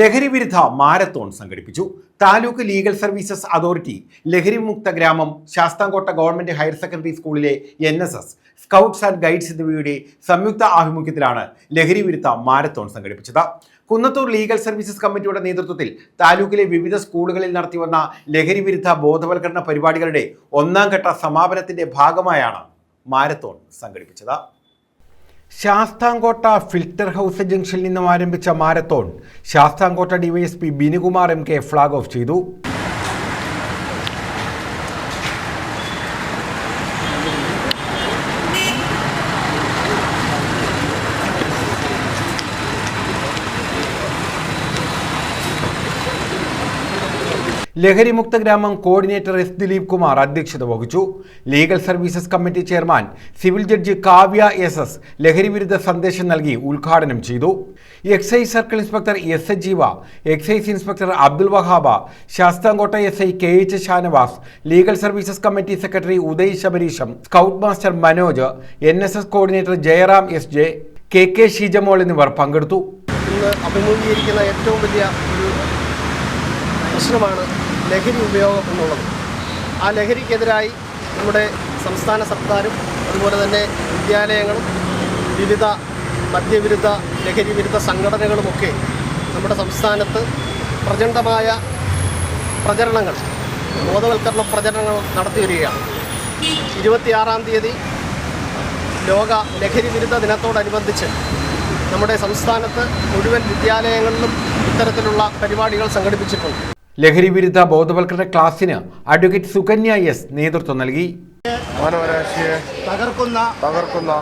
ലഹരി വിരുദ്ധ മാരത്തോൺ സംഘടിപ്പിച്ചു. താലൂക്ക് ലീഗൽ സർവീസസ് അതോറിറ്റി ലഹരി മുക്ത ഗ്രാമം ശാസ്താംകോട്ട ഗവൺമെന്റ് ഹയർ സെക്കൻഡറി സ്കൂളിലെ N S S scouts and guides എന്നിവയുടെ സംയുക്ത ആഭിമുഖ്യത്തിലാണ് ലഹരി വിരുദ്ധ മാരത്തോൺ സംഘടിപ്പിച്ചത്. കുന്നത്തൂർ ലീഗൽ സർവീസസ് കമ്മിറ്റിയുടെ നേതൃത്വത്തിൽ താലൂക്കിലെ വിവിധ സ്കൂളുകളിൽ നടത്തിവന്ന ലഹരി വിരുദ്ധ ബോധവൽക്കരണ പരിപാടികളുടെ ഒന്നാം ഘട്ട സമാപനത്തിന്റെ ഭാഗമായാണ് മാരത്തോൺ സംഘടിപ്പിച്ചത്. ശാസ്താംകോട്ട ഫിൽറ്റർ ഹൗസ് ജംഗ്ഷനിൽ നിന്നും ആരംഭിച്ച marathon Sasthamcotta DYSP Binukumar M K flag off ചെയ്തു. ലഹരിമുക്ത ഗ്രാമം കോർഡിനേറ്റർ എസ് ദിലീപ് കുമാർ അധ്യക്ഷത വഹിച്ചു. Legal services committee chairman civil judge Kavya S S ലഹരി വിരുദ്ധ സന്ദേശം നൽകി ഉദ്ഘാടനം ചെയ്തു. Excise circle inspector S A Jeeva excise inspector Abdul Wahaba Sasthamcotta S I K H Shanavas legal services committee secretary Uday Sabareesham scout master Manoj N S S coordinator Jayaram S J K K Sheejamol എന്നിവർ പങ്കെടുത്തു. അഭിമുഖീകരിക്കുന്ന ഏറ്റവും വലിയ ഒരു പ്രശ്നമാണ് ലഹരി ഉപയോഗം എന്നുള്ളത്. ആ ലഹരിക്കെതിരായി നമ്മുടെ സംസ്ഥാന സർക്കാരും അതുപോലെ തന്നെ വിദ്യാലയങ്ങളും വിവിധ മദ്യവിരുദ്ധ ലഹരി വിരുദ്ധ സംഘടനകളുമൊക്കെ നമ്മുടെ സംസ്ഥാനത്ത് പ്രചണ്ഡമായ പ്രചരണങ്ങൾ ബോധവൽക്കരണ പ്രചരണങ്ങൾ നടത്തി വരികയാണ്. ഇരുപത്തിയാറാം തീയതി ലോക ലഹരി വിരുദ്ധ ദിനത്തോടനുബന്ധിച്ച് നമ്മുടെ സംസ്ഥാനത്ത് മുഴുവൻ വിദ്യാലയങ്ങളിലും ഇത്തരത്തിലുള്ള പരിപാടികൾ സംഘടിപ്പിച്ചിട്ടുണ്ട്. ലഹരി വിരുദ്ധ ബോധവൽക്കരണ ക്ലാസ്സിന് അഡ്വക്കേറ്റ് സുകന്യ എസ് നേതൃത്വം നൽകി. മാനവരാശിയെ തകർക്കുന്ന തകർക്കുന്ന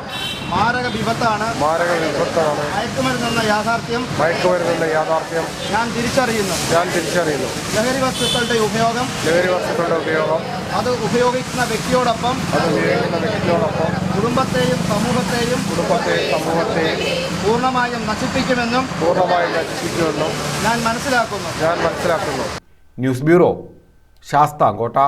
മാരക വിപത്താണ്. മാരക വിപത്താണ്. മയക്കുമരുന്നെന്ന യാഥാർത്ഥ്യം. മയക്കുമരുന്നിന്റെ യാഥാർത്ഥ്യം. ഞാൻ തിരിച്ചറിയുന്നു. ഞാൻ തിരിച്ചറിയുന്നു. ലഹരി വസ്തുക്കളുടെ ഉപയോഗം. ലഹരി വസ്തുക്കളുടെ ഉപയോഗം. അത് ഉപയോഗിക്കുന്ന വ്യക്തിയോടൊപ്പം അത് ഉപയോഗിക്കുന്ന വ്യക്തിയോടൊപ്പം കുടുംബത്തെയും സമൂഹത്തെയും കുടുംബത്തെയും സമൂഹത്തെയും പൂർണമായും നശിപ്പിക്കുമെന്നും പൂർണമായും നശിപ്പിക്കുമെന്നും ഞാൻ മനസ്സിലാക്കുന്നു. ഞാൻ മനസ്സിലാക്കുന്നു. News bureau Sasthamcotta.